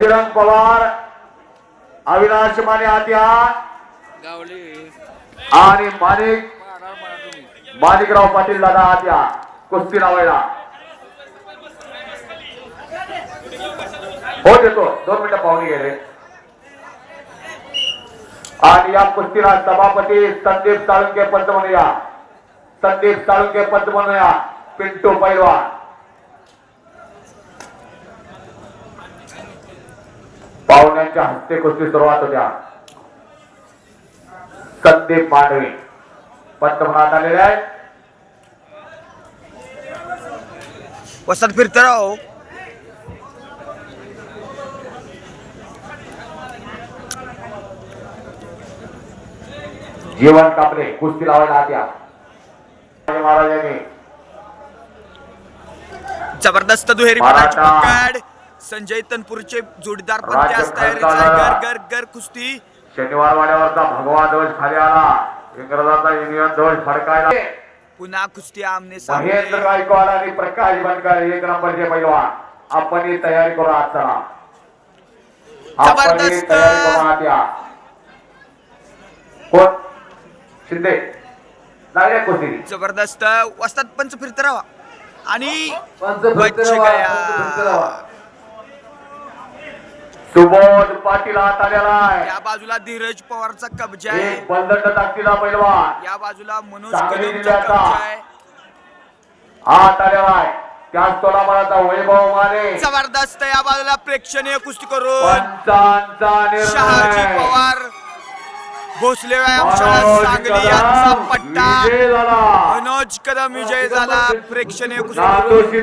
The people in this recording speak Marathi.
किरण पवार अविनाश माने आत्या आणि माणिक माणिकराव पाटील दादा आत्या कुस्ती लावायला. हो देतो. दोन मिनिटं पाहुणे गेले. आणि या कुस्तीला सभापती संदीप साळुंके पंत म्हणूया संदीप साळुंके पंत म्हणूया पिंटू पैलवान. पाहुण्यांच्या हस्ते कुस्ती सुरुवात होत्या. संदीप मांडवे पंत म्हणत आलेले आहे वसंत फिरतराव. जीवन कापले कुस्ती लावायला आत्या महाराजांनी. जबरदस्त दुहेरी संजय तनपूरचे जोडीदार पण त्याच आहे. गर गर गर कुस्ती. शनिवार वाड्यावरचा भगवा ध्वज खाली आला. इंग्रजाचा युनियन ध्वज फडकायला. पुन्हा कुस्ती आमने सामने. महेंद्र गायकवाड आणि प्रकाश बनकर एक नंबरचे पैलवान. आपण ही तयारी करू आज चला आपण ही जबरदस्त. तयारी करू आज या कोण? शिंदे. लागले कुस्ती. जबरदस्त. वसंत पंच फिरतराव आणि पंच. पंच फिरतरावा. सुबोध पाटील हात आलेला आहे या बाजूला धीरज पवारचा कब्जा आहे. एक बंदंड ताकदीला पैलवान. या बाजूला मनोज सांगली कदमचा जिल्ह्याचा. कब्जा आहे. हात आलेला आहे त्याच तोलामानाचा वैभव माने. जबरदस्त या बाजूला प्रेक्षणीय कुस्ती करून पंचांचा शहाजी निर्णय पवार भोसले व्यायामशाळा सांगली यांचा पट्टा. मनोज कदम विजय झाला. प्रेक्षणीय कुस्ती